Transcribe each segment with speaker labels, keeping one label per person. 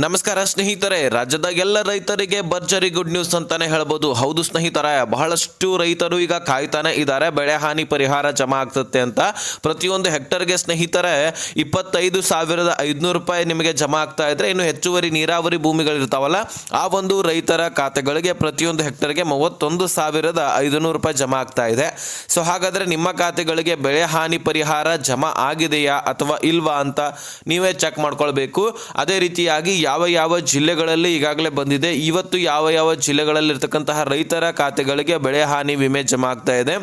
Speaker 1: ನಮಸ್ಕಾರ ಸ್ನೇಹಿತರೆ ರಾಜ್ಯದ ಎಲ್ಲ ರೈತರಿಗೆ ಭರ್ಜರಿ ಗುಡ್ ನ್ಯೂಸ್ ಅಂತಾನೆ ಹೇಳ್ಬೋದು. ಹೌದು ಸ್ನೇಹಿತರೆ, ಬಹಳಷ್ಟು ರೈತರು ಈಗ ಕಾಯ್ತಾನೆ ಇದ್ದಾರೆ. ಬೆಳೆ ಹಾನಿ ಪರಿಹಾರ ಜಮಾ ಆಗ್ತದೆ ಅಂತ ಪ್ರತಿಯೊಂದು ಹೆಕ್ಟರ್ಗೆ ಸ್ನೇಹಿತರೆ, ಇಪ್ಪತ್ತೈದು ಸಾವಿರದ ಐದುನೂರು ರೂಪಾಯಿ ನಿಮಗೆ ಜಮಾ ಆಗ್ತಾ ಇದ್ರೆ ಇನ್ನು ಹೆಚ್ಚುವರಿ ನೀರಾವರಿ ಭೂಮಿಗಳಿರ್ತಾವಲ್ಲ, ಆ ಒಂದು ರೈತರ ಖಾತೆಗಳಿಗೆ ಪ್ರತಿಯೊಂದು ಹೆಕ್ಟರ್ಗೆ ಮೂವತ್ತೊಂದು ಸಾವಿರದ ಐದುನೂರು ರೂಪಾಯಿ ಜಮಾ ಆಗ್ತಾ ಇದೆ. ಸೊ ಹಾಗಾದ್ರೆ ನಿಮ್ಮ ಖಾತೆಗಳಿಗೆ ಬೆಳೆ ಹಾನಿ ಪರಿಹಾರ ಜಮಾ ಆಗಿದೆಯಾ ಅಥವಾ ಇಲ್ವಾ ಅಂತ ನೀವೇ ಚೆಕ್ ಮಾಡ್ಕೊಳ್ಬೇಕು. ಅದೇ ರೀತಿಯಾಗಿ ಯಾವ ಯಾವ ಜಿಲ್ಲೆಗಳಲ್ಲಿ ಈಗಾಗಲೇ ಬಂದಿದೆ, ಇವತ್ತು ಯಾವ ಯಾವ ಜಿಲ್ಲೆಗಳಲ್ಲಿ ಇರ್ತಕ್ಕಂತಹ ರೈತರ ಖಾತೆಗಳಿಗೆ ಬೆಳೆ ಹಾನಿ ವಿಮೆ ಜಮಾ ಆಗ್ತಾ ಇದೆ.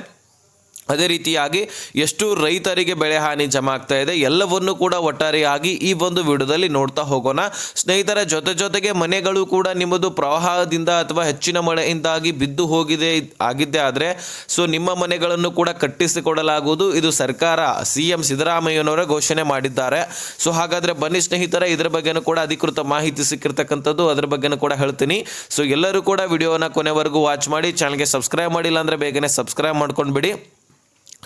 Speaker 1: ಅದೇ ರೀತಿಯಾಗಿ ಎಷ್ಟು ರೈತರಿಗೆ ಬೆಳೆ ಹಾನಿ ಜಮಾ ಆಗ್ತಾ ಇದೆ, ಎಲ್ಲವನ್ನು ಕೂಡ ಒಟ್ಟಾರೆಯಾಗಿ ಈ ಒಂದು ವಿಡಿಯೋದಲ್ಲಿ ನೋಡ್ತಾ ಹೋಗೋಣ. ಸ್ನೇಹಿತರ, ಜೊತೆ ಜೊತೆಗೆ ಮನೆಗಳು ಕೂಡ ನಿಮ್ಮದು ಪ್ರವಾಹದಿಂದ ಅಥವಾ ಹೆಚ್ಚಿನ ಮಳೆಯಿಂದಾಗಿ ಬಿದ್ದು ಹೋಗಿದೆ, ಆಗಿದ್ದೇ ಆದರೆ, ಸೊ ನಿಮ್ಮ ಮನೆಗಳನ್ನು ಕೂಡ ಕಟ್ಟಿಸಿಕೊಡಲಾಗುವುದು. ಇದು ಸರ್ಕಾರ ಸಿ ಎಂ ಸಿದ್ದರಾಮಯ್ಯನವರ ಘೋಷಣೆ ಮಾಡಿದ್ದಾರೆ. ಸೊ ಹಾಗಾದರೆ ಬನ್ನಿ ಸ್ನೇಹಿತರ, ಇದರ ಬಗ್ಗೆನೂ ಕೂಡ ಅಧಿಕೃತ ಮಾಹಿತಿ ಸಿಕ್ಕಿರ್ತಕ್ಕಂಥದ್ದು ಅದರ ಬಗ್ಗೆನೂ ಕೂಡ ಹೇಳ್ತೀನಿ. ಸೊ ಎಲ್ಲರೂ ಕೂಡ ವಿಡಿಯೋನ ಕೊನೆವರೆಗೂ ವಾಚ್ ಮಾಡಿ, ಚಾನಲ್ಗೆ ಸಬ್ಸ್ಕ್ರೈಬ್ ಮಾಡಿಲ್ಲ ಅಂದರೆ ಬೇಗನೆ ಸಬ್ಸ್ಕ್ರೈಬ್ ಮಾಡ್ಕೊಂಡ್ಬಿಡಿ.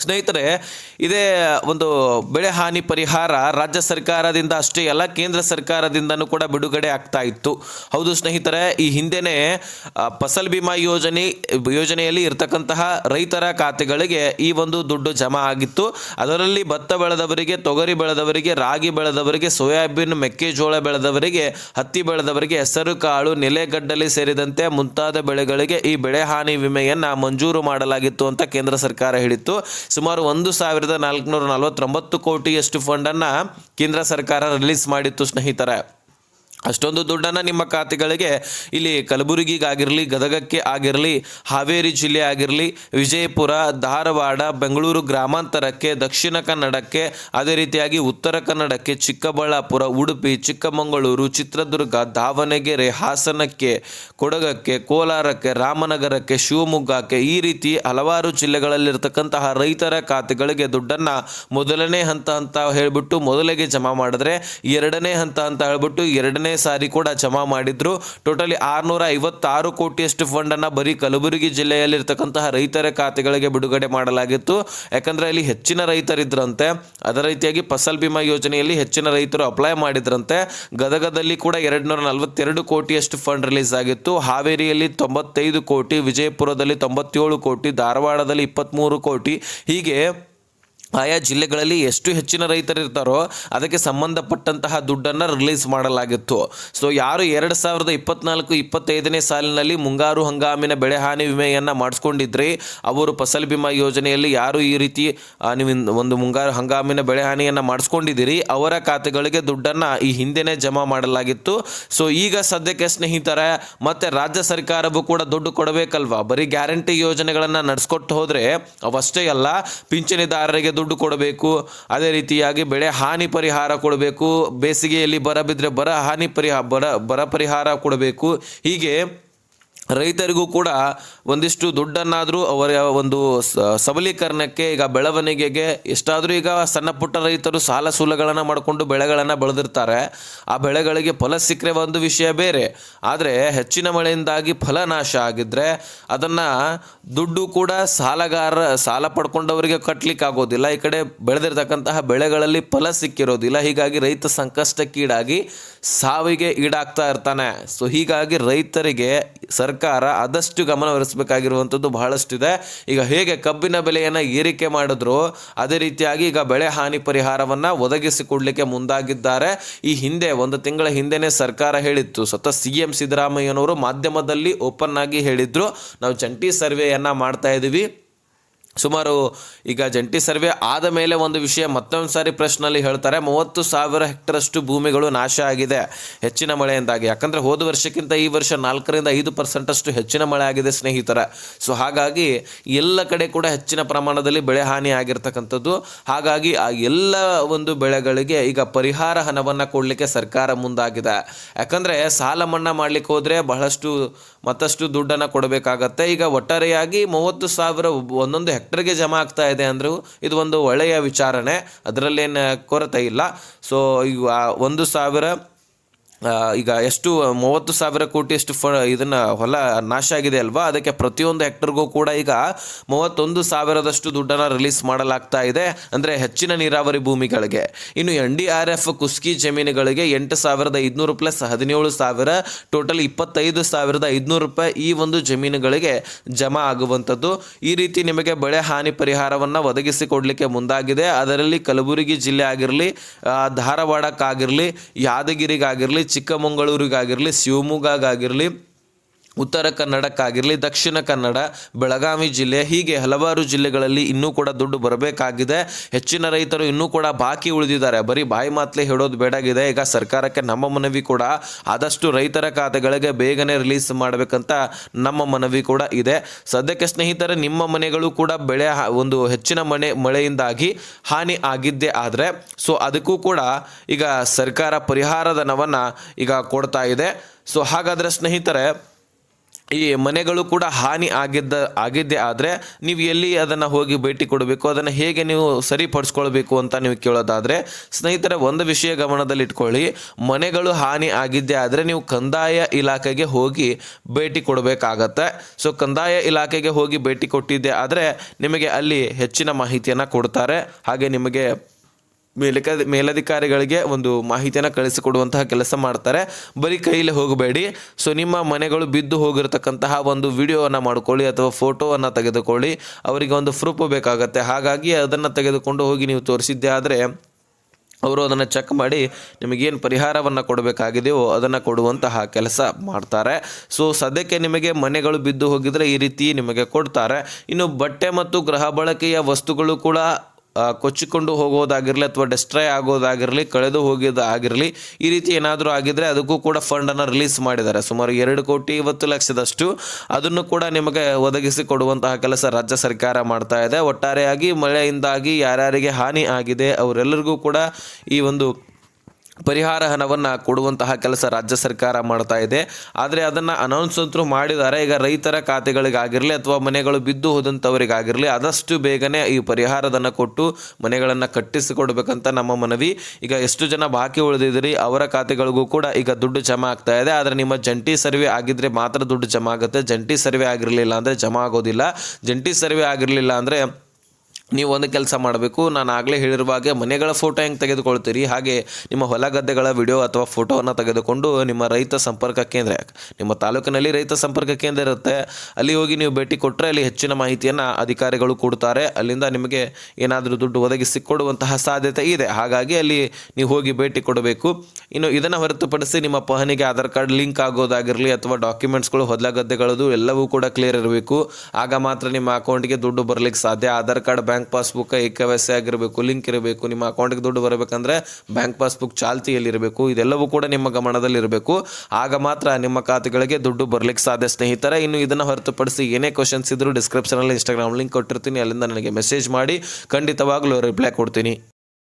Speaker 1: ಸ್ನೇಹಿತರೆ, ಇದೇ ಒಂದು ಬೆಳೆ ಹಾನಿ ಪರಿಹಾರ ರಾಜ್ಯ ಸರ್ಕಾರದಿಂದ ಅಷ್ಟೇ ಅಲ್ಲ, ಕೇಂದ್ರ ಸರ್ಕಾರದಿಂದನೂ ಕೂಡ ಬಿಡುಗಡೆ ಆಗ್ತಾ ಇತ್ತು. ಹೌದು ಸ್ನೇಹಿತರೆ, ಈ ಹಿಂದೆನೇ ಫಸಲ್ ಬಿಮಾ ಯೋಜನೆ, ಯೋಜನೆಯಲ್ಲಿ ಇರತಕ್ಕಂತಹ ರೈತರ ಖಾತೆಗಳಿಗೆ ಈ ಒಂದು ದುಡ್ಡು ಜಮಾ ಆಗಿತ್ತು. ಅದರಲ್ಲಿ ಭತ್ತ ಬೆಳೆದವರಿಗೆ, ತೊಗರಿ ಬೆಳೆದವರಿಗೆ, ರಾಗಿ ಬೆಳೆದವರಿಗೆ, ಸೋಯಾಬೀನ್, ಮೆಕ್ಕೆಜೋಳ ಬೆಳೆದವರಿಗೆ, ಹತ್ತಿ ಬೆಳೆದವರಿಗೆ, ಹೆಸರು, ಕಾಳು, ನೆಲೆಗಡ್ಡಲೆ ಸೇರಿದಂತೆ ಮುಂತಾದ ಬೆಳೆಗಳಿಗೆ ಈ ಬೆಳೆ ಹಾನಿ ವಿಮೆಯನ್ನು ಮಂಜೂರು ಮಾಡಲಾಗಿತ್ತು ಅಂತ ಕೇಂದ್ರ ಸರ್ಕಾರ ಹೇಳಿತ್ತು. ಸುಮಾರು ಒಂದು ಸಾವಿರದ ನಾಲ್ಕುನೂರ ನಲವತ್ತೊಂಬತ್ತು ಕೋಟಿಯಷ್ಟು ಫಂಡನ್ನು ಕೇಂದ್ರ ಸರ್ಕಾರ ರಿಲೀಸ್ ಮಾಡಿತ್ತು ಸ್ನೇಹಿತರೆ. ಅಷ್ಟೊಂದು ದುಡ್ಡನ್ನು ನಿಮ್ಮ ಖಾತೆಗಳಿಗೆ ಇಲ್ಲಿ ಕಲಬುರಗಿಗಾಗಿರಲಿ, ಗದಗಕ್ಕೆ ಆಗಿರಲಿ, ಹಾವೇರಿ ಜಿಲ್ಲೆ ಆಗಿರಲಿ, ವಿಜಯಪುರ, ಧಾರವಾಡ, ಬೆಂಗಳೂರು ಗ್ರಾಮಾಂತರಕ್ಕೆ, ದಕ್ಷಿಣ ಕನ್ನಡಕ್ಕೆ, ಅದೇ ರೀತಿಯಾಗಿ ಉತ್ತರ ಕನ್ನಡಕ್ಕೆ, ಚಿಕ್ಕಬಳ್ಳಾಪುರ, ಉಡುಪಿ, ಚಿಕ್ಕಮಗಳೂರು, ಚಿತ್ರದುರ್ಗ, ದಾವಣಗೆರೆ, ಹಾಸನಕ್ಕೆ, ಕೊಡಗಕ್ಕೆ, ಕೋಲಾರಕ್ಕೆ, ರಾಮನಗರಕ್ಕೆ, ಶಿವಮೊಗ್ಗಕ್ಕೆ ಈ ರೀತಿ ಹಲವಾರು ಜಿಲ್ಲೆಗಳಲ್ಲಿರ್ತಕ್ಕಂತಹ ರೈತರ ಖಾತೆಗಳಿಗೆ ದುಡ್ಡನ್ನು ಮೊದಲನೇ ಹಂತ ಅಂತ ಹೇಳಿಬಿಟ್ಟು ಮೊದಲಿಗೆ ಜಮಾ ಮಾಡಿದ್ರೆ ಎರಡನೇ ಹಂತ ಅಂತ ಹೇಳ್ಬಿಟ್ಟು ಎರಡನೇ ಸಾರಿ ಕೂಡ ಜಮಾ ಮಾಡಿದ್ರು. ಟೋಟಲಿ ಆರ್ನೂರ ಐವತ್ತಾರು ಕೋಟಿಯಷ್ಟು ಫಂಡನ್ನು ಬರೀ ಕಲಬುರಗಿ ಜಿಲ್ಲೆಯಲ್ಲಿರ್ತಕ್ಕಂತಹ ರೈತರ ಖಾತೆಗಳಿಗೆ ಬಿಡುಗಡೆ ಮಾಡಲಾಗಿತ್ತು. ಯಾಕಂದ್ರೆ ಇಲ್ಲಿ ಹೆಚ್ಚಿನ ರೈತರಿದ್ರಂತೆ ಅದೇ ರೀತಿಯಾಗಿ ಫಸಲ್ ಬಿಮಾ ಯೋಜನೆಯಲ್ಲಿ ಹೆಚ್ಚಿನ ರೈತರು ಅಪ್ಲೈ ಮಾಡಿದ್ರಂತೆ. ಗದಗದಲ್ಲಿ ಕೂಡ ಎರಡು ನೂರ ನಲವತ್ತೆರಡು ಕೋಟಿಯಷ್ಟು ಫಂಡ್ ರಿಲೀಸ್ ಆಗಿತ್ತು. ಹಾವೇರಿಯಲ್ಲಿ ತೊಂಬತ್ತೈದು ಕೋಟಿ, ವಿಜಯಪುರದಲ್ಲಿ ತೊಂಬತ್ತೇಳು ಕೋಟಿ, ಧಾರವಾಡದಲ್ಲಿ ಇಪ್ಪತ್ತ್ಮೂರು ಕೋಟಿ. ಹೀಗೆ ಆಯಾ ಜಿಲ್ಲೆಗಳಲ್ಲಿ ಎಷ್ಟು ಹೆಚ್ಚಿನ ರೈತರಿರ್ತಾರೋ ಅದಕ್ಕೆ ಸಂಬಂಧಪಟ್ಟಂತಹ ದುಡ್ಡನ್ನು ರಿಲೀಸ್ ಮಾಡಲಾಗಿತ್ತು. ಸೊ ಯಾರು ಎರಡು ಸಾವಿರದ ಇಪ್ಪತ್ನಾಲ್ಕು, ಇಪ್ಪತ್ತೈದನೇ ಸಾಲಿನಲ್ಲಿ ಮುಂಗಾರು ಹಂಗಾಮಿನ ಬೆಳೆ ಹಾನಿ ವಿಮೆಯನ್ನು ಮಾಡಿಸ್ಕೊಂಡಿದ್ರಿ ಅವರು ಫಸಲ್ ಬಿಮಾ ಯೋಜನೆಯಲ್ಲಿ ಯಾರು ಈ ರೀತಿ ನೀವು ಒಂದು ಮುಂಗಾರು ಹಂಗಾಮಿನ ಬೆಳೆ ಹಾನಿಯನ್ನು ಮಾಡಿಸ್ಕೊಂಡಿದ್ದೀರಿ, ಅವರ ಖಾತೆಗಳಿಗೆ ದುಡ್ಡನ್ನು ಈ ಹಿಂದೆನೇ ಜಮಾ ಮಾಡಲಾಗಿತ್ತು. ಸೊ ಈಗ ಸದ್ಯಕ್ಕೆ ಸ್ನೇಹಿತರೆ, ಮತ್ತು ರಾಜ್ಯ ಸರ್ಕಾರವು ಕೂಡ ದುಡ್ಡು ಕೊಡಬೇಕಲ್ವಾ? ಬರೀ ಗ್ಯಾರಂಟಿ ಯೋಜನೆಗಳನ್ನು ನಡೆಸ್ಕೊಟ್ಟು ಹೋದರೆ ಅವಷ್ಟೇ ಅಲ್ಲ, ಪಿಂಚಣಿದಾರರಿಗೆ ದುಡ್ಡು ಕೊಡಬೇಕು. ಅದೇ ರೀತಿಯಾಗಿ ಬೆಳೆ ಹಾನಿ ಪರಿಹಾರ ಕೊಡಬೇಕು. ಬೇಸಿಗೆಯಲ್ಲಿ ಬರ ಬಿದ್ದರೆ ಬರ, ಹಾನಿ ಪರಿಹಾರ ಬರ ಬರ ಪರಿಹಾರ ಕೊಡಬೇಕು. ಹೀಗೆ ರೈತರಿಗೂ ಕೂಡ ಒಂದಿಷ್ಟು ದುಡ್ಡನ್ನಾದರೂ ಅವರ ಒಂದು ಸಬಲೀಕರಣಕ್ಕೆ ಈಗ ಬೆಳವಣಿಗೆಗೆ ಎಷ್ಟಾದರೂ ಈಗ ಸಣ್ಣ ಪುಟ್ಟ ರೈತರು ಸಾಲ ಸೂಲಗಳನ್ನು ಮಾಡಿಕೊಂಡು ಬೆಳೆಗಳನ್ನು ಬೆಳೆದಿರ್ತಾರೆ. ಆ ಬೆಳೆಗಳಿಗೆ ಫಲ ಸಿಕ್ಕರೆ ಒಂದು ವಿಷಯ ಬೇರೆ. ಆದರೆ ಹೆಚ್ಚಿನ ಮಳೆಯಿಂದಾಗಿ ಫಲ ನಾಶ ಆಗಿದ್ದರೆ ಅದನ್ನು ದುಡ್ಡು ಕೂಡ ಸಾಲಗಾರ, ಸಾಲ ಪಡ್ಕೊಂಡವರಿಗೆ ಕಟ್ಟಲಿಕ್ಕೆ ಆಗೋದಿಲ್ಲ ಈ ಕಡೆ ಬೆಳೆದಿರ್ತಕ್ಕಂತಹ ಬೆಳೆಗಳಲ್ಲಿ ಫಲ ಸಿಕ್ಕಿರೋದಿಲ್ಲ. ಹೀಗಾಗಿ ರೈತ ಸಂಕಷ್ಟಕ್ಕೀಡಾಗಿ ಸಾವಿಗೆ ಈಡಾಗ್ತಾ ಇರ್ತಾನೆ. ಸೊ ಹೀಗಾಗಿ ರೈತರಿಗೆ ಸರ್ಕಾರ ಆದಷ್ಟು ಗಮನ ಹರಿಸಬೇಕಾಗಿರುವಂಥದ್ದು ಬಹಳಷ್ಟಿದೆ. ಈಗ ಹೇಗೆ ಕಬ್ಬಿನ ಬೆಲೆಯನ್ನು ಏರಿಕೆ ಮಾಡಿದ್ರು, ಅದೇ ರೀತಿಯಾಗಿ ಈಗ ಬೆಳೆ ಹಾನಿ ಪರಿಹಾರವನ್ನು ಒದಗಿಸಿಕೊಡಲಿಕ್ಕೆ ಮುಂದಾಗಿದ್ದಾರೆ. ಈ ಹಿಂದೆ, ಒಂದು ತಿಂಗಳ ಹಿಂದೆನೇ ಸರ್ಕಾರ ಹೇಳಿತ್ತು. ಸ್ವತಃ ಸಿ ಎಂ ಸಿದ್ದರಾಮಯ್ಯನವರು ಮಾಧ್ಯಮದಲ್ಲಿ ಓಪನ್ ಆಗಿ ಹೇಳಿದ್ರು. ನಾವು ಜಂಟಿ ಸರ್ವೆಯನ್ನು ಮಾಡ್ತಾ ಇದ್ದೀವಿ. ಸುಮಾರು ಈಗ ಜಂಟಿ ಸರ್ವೆ ಆದ ಮೇಲೆ ಒಂದು ವಿಷಯ ಮತ್ತೊಂದು ಸಾರಿ ಪ್ರಶ್ನಲ್ಲಿ ಹೇಳ್ತಾರೆ, ಮೂವತ್ತು ಸಾವಿರ ಹೆಕ್ಟರಷ್ಟು ಭೂಮಿಗಳು ನಾಶ ಆಗಿದೆ, ಹೆಚ್ಚಿನ ಮಳೆಯಿಂದಾಗಿ. ಯಾಕಂದರೆ ಹೋದ ವರ್ಷಕ್ಕಿಂತ ಈ ವರ್ಷ ನಾಲ್ಕರಿಂದ ಐದು ಪರ್ಸೆಂಟಷ್ಟು ಹೆಚ್ಚಿನ ಮಳೆ ಆಗಿದೆ ಸ್ನೇಹಿತರ. ಸೊ ಹಾಗಾಗಿ ಎಲ್ಲ ಕಡೆ ಕೂಡ ಹೆಚ್ಚಿನ ಪ್ರಮಾಣದಲ್ಲಿ ಬೆಳೆ ಹಾನಿ ಆಗಿರ್ತಕ್ಕಂಥದ್ದು. ಹಾಗಾಗಿ ಆ ಎಲ್ಲ ಒಂದು ಬೆಳೆಗಳಿಗೆ ಈಗ ಪರಿಹಾರ ಹಣವನ್ನು ಕೊಡಲಿಕ್ಕೆ ಸರ್ಕಾರ ಮುಂದಾಗಿದೆ. ಯಾಕಂದರೆ ಸಾಲ ಮನ್ನಾ ಮಾಡಲಿಕ್ಕೆ ಹೋದರೆ ಬಹಳಷ್ಟು ಮತ್ತಷ್ಟು ದುಡ್ಡನ್ನು ಕೊಡಬೇಕಾಗತ್ತೆ. ಈಗ ಒಟ್ಟಾರೆಯಾಗಿ ಮೂವತ್ತು ಸಾವಿರ ಒಂದೊಂದು ಹೆಕ್ಟರ್ಗೆ ಜಮಾ ಆಗ್ತಾ ಇದೆ ಅಂದರೂ ಇದು ಒಂದು ಒಳ್ಳೆಯ ವಿಚಾರಣೆ. ಅದರಲ್ಲೇನು ಕೊರತೆ ಇಲ್ಲ. ಸೊ, ಈಗ ಒಂದು ಸಾವಿರ ಈಗ ಎಷ್ಟು, ಮೂವತ್ತು ಸಾವಿರ ಕೋಟಿ ಅಷ್ಟು ಫ ಇದನ್ನು ಹೊಲ ನಾಶ ಆಗಿದೆ ಅಲ್ವಾ? ಅದಕ್ಕೆ ಪ್ರತಿಯೊಂದು ಹೆಕ್ಟರ್ಗೂ ಕೂಡ ಈಗ ಮೂವತ್ತೊಂದು ಸಾವಿರದಷ್ಟು ದುಡ್ಡನ್ನು ರಿಲೀಸ್ ಮಾಡಲಾಗ್ತಾ ಇದೆ. ಅಂದರೆ ಹೆಚ್ಚಿನ ನೀರಾವರಿ ಭೂಮಿಗಳಿಗೆ. ಇನ್ನು ಎನ್ ಡಿ ಆರ್ ಎಫ್ ಕುಸ್ಕಿ ಜಮೀನುಗಳಿಗೆ ಎಂಟು ಸಾವಿರದ ಐದುನೂರು ಪ್ಲಸ್ ಹದಿನೇಳು ಸಾವಿರ ಟೋಟಲ್ ಇಪ್ಪತ್ತೈದು ಸಾವಿರದ ಐದುನೂರು ರೂಪಾಯಿ ಈ ಒಂದು ಜಮೀನುಗಳಿಗೆ ಜಮಾ ಆಗುವಂಥದ್ದು. ಈ ರೀತಿ ನಿಮಗೆ ಬೆಳೆ ಹಾನಿ ಪರಿಹಾರವನ್ನು ಒದಗಿಸಿ ಕೊಡಲಿಕ್ಕೆ ಮುಂದಾಗಿದೆ. ಅದರಲ್ಲಿ ಕಲಬುರಗಿ ಜಿಲ್ಲೆ ಆಗಿರಲಿ ಧಾರವಾಡಕ್ಕಾಗಿರಲಿ, ಯಾದಗಿರಿಗಾಗಿರಲಿ ಚಿಕ್ಕಮಗಳೂರಿಗಾಗಿರಲಿ ಶಿವಮೊಗ್ಗಗಾಗಿರಲಿ ಉತ್ತರ ಕನ್ನಡಕ್ಕಾಗಿರಲಿ ದಕ್ಷಿಣ ಕನ್ನಡ, ಬೆಳಗಾವಿ ಜಿಲ್ಲೆ, ಹೀಗೆ ಹಲವಾರು ಜಿಲ್ಲೆಗಳಲ್ಲಿ ಇನ್ನೂ ಕೂಡ ದುಡ್ಡು ಬರಬೇಕಾಗಿದೆ. ಹೆಚ್ಚಿನ ರೈತರು ಇನ್ನೂ ಕೂಡ ಬಾಕಿ ಉಳಿದಿದ್ದಾರೆ. ಬರೀ ಬಾಯಿ ಮಾತ್ಲೆ ಹೇಳೋದು ಬೇಡಾಗಿದೆ ಈಗ ಸರ್ಕಾರಕ್ಕೆ ನಮ್ಮ ಮನವಿ ಕೂಡ ಆದಷ್ಟು ರೈತರ ಖಾತೆಗಳಿಗೆ ಬೇಗನೆ ರಿಲೀಸ್ ಮಾಡಬೇಕಂತ ನಮ್ಮ ಮನವಿ ಕೂಡ ಇದೆ. ಸದ್ಯಕ್ಕೆ ಸ್ನೇಹಿತರೆ, ನಿಮ್ಮ ಮನೆಗಳು ಕೂಡ ಬೆಳೆ ಒಂದು ಹೆಚ್ಚಿನ ಮನೆ ಮಳೆಯಿಂದಾಗಿ ಹಾನಿ ಆಗಿದ್ದೇ ಆದರೆ, ಸೊ ಅದಕ್ಕೂ ಕೂಡ ಈಗ ಸರ್ಕಾರ ಪರಿಹಾರ ಧನವನ್ನು ಈಗ ಕೊಡ್ತಾ ಇದೆ. ಸೊ ಹಾಗಾದರೆ ಸ್ನೇಹಿತರೆ ಈ ಮನೆಗಳು ಕೂಡ ಹಾನಿ ಆಗಿದ್ದ, ಆಗಿದ್ದೆ ಆದರೆ ನೀವು ಎಲ್ಲಿ ಅದನ್ನು ಹೋಗಿ ಭೇಟಿ ಕೊಡಬೇಕು, ಅದನ್ನು ಹೇಗೆ ನೀವು ಸರಿಪಡಿಸ್ಕೊಳ್ಬೇಕು ಅಂತ ನೀವು ಕೇಳೋದಾದರೆ, ಸ್ನೇಹಿತರೆ, ಒಂದು ವಿಷಯ ಗಮನದಲ್ಲಿಟ್ಕೊಳ್ಳಿ ಮನೆಗಳು ಹಾನಿ ಆಗಿದ್ದೇ ಆದರೆ ನೀವು ಕಂದಾಯ ಇಲಾಖೆಗೆ ಹೋಗಿ ಭೇಟಿ ಕೊಡಬೇಕಾಗತ್ತೆ. ಸೊ ಕಂದಾಯ ಇಲಾಖೆಗೆ ಹೋಗಿ ಭೇಟಿ ಕೊಟ್ಟಿದ್ದೆ ಆದರೆ ನಿಮಗೆ ಅಲ್ಲಿ ಹೆಚ್ಚಿನ ಮಾಹಿತಿಯನ್ನು ಕೊಡ್ತಾರೆ. ಹಾಗೆ ನಿಮಗೆ ಮೇಲಕ ಮೇಲಧಿಕಾರಿಗಳಿಗೆ ಒಂದು ಮಾಹಿತಿಯನ್ನು ಕಳಿಸಿಕೊಡುವಂತಹ ಕೆಲಸ ಮಾಡ್ತಾರೆ. ಬರೀ ಕೈಯಲ್ಲಿ ಹೋಗಬೇಡಿ. ಸೊ ನಿಮ್ಮ ಮನೆಗಳು ಬಿದ್ದು ಹೋಗಿರತಕ್ಕಂತಹ ಒಂದು ವಿಡಿಯೋವನ್ನು ಮಾಡಿಕೊಳ್ಳಿ ಅಥವಾ ಫೋಟೋವನ್ನು ತೆಗೆದುಕೊಳ್ಳಿ. ಅವರಿಗೆ ಒಂದು ಪ್ರೂಫ್ ಬೇಕಾಗುತ್ತೆ. ಹಾಗಾಗಿ ಅದನ್ನು ತೆಗೆದುಕೊಂಡು ಹೋಗಿ ನೀವು ತೋರಿಸಿದ್ದೆ ಆದರೆ ಅವರು ಅದನ್ನು ಚೆಕ್ ಮಾಡಿ ನಿಮಗೇನು ಪರಿಹಾರವನ್ನು ಕೊಡಬೇಕಾಗಿದೆಯೋ ಅದನ್ನು ಕೊಡುವಂತಹ ಕೆಲಸ ಮಾಡ್ತಾರೆ. ಸೊ ಸದ್ಯಕ್ಕೆ ನಿಮಗೆ ಮನೆಗಳು ಬಿದ್ದು ಹೋಗಿದರೆ ಈ ರೀತಿ ನಿಮಗೆ ಕೊಡ್ತಾರೆ. ಇನ್ನು ಬಟ್ಟೆ ಮತ್ತು ಗೃಹ ಬಳಕೆಯ ವಸ್ತುಗಳು ಕೂಡ ಕೊಚ್ಚಿಕೊಂಡು ಹೋಗೋದಾಗಿರಲಿ ಅಥವಾ ಡೆಸ್ಟ್ರಾಯ್ ಆಗೋದಾಗಿರಲಿ, ಕಳೆದು ಹೋಗೋದಾಗಿರಲಿ ಈ ರೀತಿ ಏನಾದರೂ ಆಗಿದ್ದರೆ ಅದಕ್ಕೂ ಕೂಡ ಫಂಡನ್ನು ರಿಲೀಸ್ ಮಾಡಿದ್ದಾರೆ. ಸುಮಾರು ಎರಡು ಕೋಟಿ ಇವತ್ತು ಲಕ್ಷದಷ್ಟು ಅದನ್ನು ಕೂಡ ನಿಮಗೆ ಒದಗಿಸಿ ಕೊಡುವಂತಹ ಕೆಲಸ ರಾಜ್ಯ ಸರ್ಕಾರ ಮಾಡ್ತಾ ಇದೆ. ಒಟ್ಟಾರೆಯಾಗಿ ಮಳೆಯಿಂದಾಗಿ ಯಾರ್ಯಾರಿಗೆ ಹಾನಿ ಆಗಿದೆ ಅವರೆಲ್ಲರಿಗೂ ಕೂಡ ಈ ಒಂದು ಪರಿಹಾರ ಹಣವನ್ನು ಕೊಡುವಂತಹ ಕೆಲಸ ರಾಜ್ಯ ಸರ್ಕಾರ ಮಾಡ್ತಾ ಇದೆ. ಆದರೆ ಅದನ್ನು ಅನೌನ್ಸ್ ಅಂತೂ ಮಾಡಿದ್ದಾರೆ. ಈಗ ರೈತರ ಖಾತೆಗಳಿಗಾಗಿರಲಿ ಅಥವಾ ಮನೆಗಳು ಬಿದ್ದು ಹೋದಂಥವರಿಗಾಗಿರಲಿ ಆದಷ್ಟು ಬೇಗನೆ ಈ ಪರಿಹಾರದನ್ನು ಕೊಟ್ಟು ಮನೆಗಳನ್ನು ಕಟ್ಟಿಸಿಕೊಡ್ಬೇಕಂತ ನಮ್ಮ ಮನವಿ. ಈಗ ಎಷ್ಟು ಜನ ಬಾಕಿ ಉಳಿದಿದ್ದೀರಿ? ಅವರ ಖಾತೆಗಳಿಗೂ ಕೂಡ ಈಗ ದುಡ್ಡು ಜಮಾ ಆಗ್ತಾ ಇದೆ. ಆದರೆ ನಿಮ್ಮ ಜಂಟಿ ಸರ್ವೆ ಆಗಿದ್ದರೆ ಮಾತ್ರ ದುಡ್ಡು ಜಮಾ ಆಗುತ್ತೆ. ಜಂಟಿ ಸರ್ವೆ ಆಗಿರಲಿಲ್ಲ ಅಂದರೆ ಜಮಾ ಆಗೋದಿಲ್ಲ. ಜಂಟಿ ಸರ್ವೆ ಆಗಿರಲಿಲ್ಲ ಅಂದರೆ ನೀವು ಒಂದು ಕೆಲಸ ಮಾಡಬೇಕು, ನಾನು ಆಗಲೇ ಹೇಳಿರುವ ಹಾಗೆ ಮನೆಗಳ ಫೋಟೋ ಹೆಂಗೆ ತೆಗೆದುಕೊಳ್ತೀರಿ, ಹಾಗೆ ನಿಮ್ಮ ಹೊಲ ಗದ್ದೆಗಳ ವಿಡಿಯೋ ಅಥವಾ ಫೋಟೋವನ್ನು ತೆಗೆದುಕೊಂಡು ನಿಮ್ಮ ರೈತ ಸಂಪರ್ಕ ಕೇಂದ್ರ, ನಿಮ್ಮ ತಾಲೂಕಿನಲ್ಲಿ ರೈತ ಸಂಪರ್ಕ ಕೇಂದ್ರ ಇರುತ್ತೆ, ಅಲ್ಲಿ ಹೋಗಿ ನೀವು ಭೇಟಿ ಕೊಟ್ಟರೆ ಅಲ್ಲಿ ಹೆಚ್ಚಿನ ಮಾಹಿತಿಯನ್ನು ಅಧಿಕಾರಿಗಳು ಕೊಡ್ತಾರೆ, ಅಲ್ಲಿಂದ ನಿಮಗೆ ಏನಾದರೂ ದುಡ್ಡು ಒದಗಿಸಿ ಕೊಡುವಂತಹ ಸಾಧ್ಯತೆ ಇದೆ, ಹಾಗಾಗಿ ಅಲ್ಲಿ ನೀವು ಹೋಗಿ ಭೇಟಿ ಕೊಡಬೇಕು. ಇನ್ನು ಇದನ್ನು ಹೊರತುಪಡಿಸಿ ನಿಮ್ಮ ಪಹನಿಗೆ ಆಧಾರ್ ಕಾರ್ಡ್ ಲಿಂಕ್ ಆಗೋದಾಗಿರಲಿ ಅಥವಾ ಡಾಕ್ಯುಮೆಂಟ್ಸ್ಗಳು ಹೊಲ ಗದ್ದೆಗಳದು ಎಲ್ಲವೂ ಕೂಡ ಕ್ಲಿಯರ್ ಇರಬೇಕು, ಆಗ ಮಾತ್ರ ನಿಮ್ಮ ಅಕೌಂಟ್ಗೆ ದುಡ್ಡು ಬರಲಿಕ್ಕೆ ಸಾಧ್ಯ, Aadhaar card bank passbook E K Y ಆಗಿರಬೇಕು, ಲಿಂಕ್ ಇರಬೇಕು, ನಿಮ್ಮ ಅಕೌಂಟ್ಗೆ ದುಡ್ಡು ಬರಬೇಕಂದ್ರೆ ಬ್ಯಾಂಕ್ ಪಾಸ್ಬುಕ್ ಚಾಲ್ತಿಯಲ್ಲಿರಬೇಕು. ಇದೆಲ್ಲವೂ ಕೂಡ ನಿಮ್ಮ ಗಮನದಲ್ಲಿರಬೇಕು. ಆಗ ಮಾತ್ರ ನಿಮ್ಮ ಖಾತೆಗಳಿಗೆ ದುಡ್ಡು ಬರಲಿಕ್ಕೆ ಸಾಧ್ಯ. ಸ್ನೇಹಿತರೆ, ಇನ್ನು ಇದನ್ನು ಹೊರತುಪಡಿಸಿ ಏನೇ ಕ್ವಶನ್ಸ್ ಇದ್ದರೂ ಡಿಸ್ಕ್ರಿಪ್ಷನಲ್ಲಿ ಇನ್ಸ್ಟಾಗ್ರಾಮ್ ಲಿಂಕ್ ಕೊಟ್ಟಿರ್ತೀನಿ. ಅಲ್ಲಿಂದ ನನಗೆ ಮೆಸೇಜ್ ಮಾಡಿ, ಖಂಡಿತವಾಗ್ಲೂ ರಿಪ್ಲೈ ಕೊಡ್ತೀನಿ.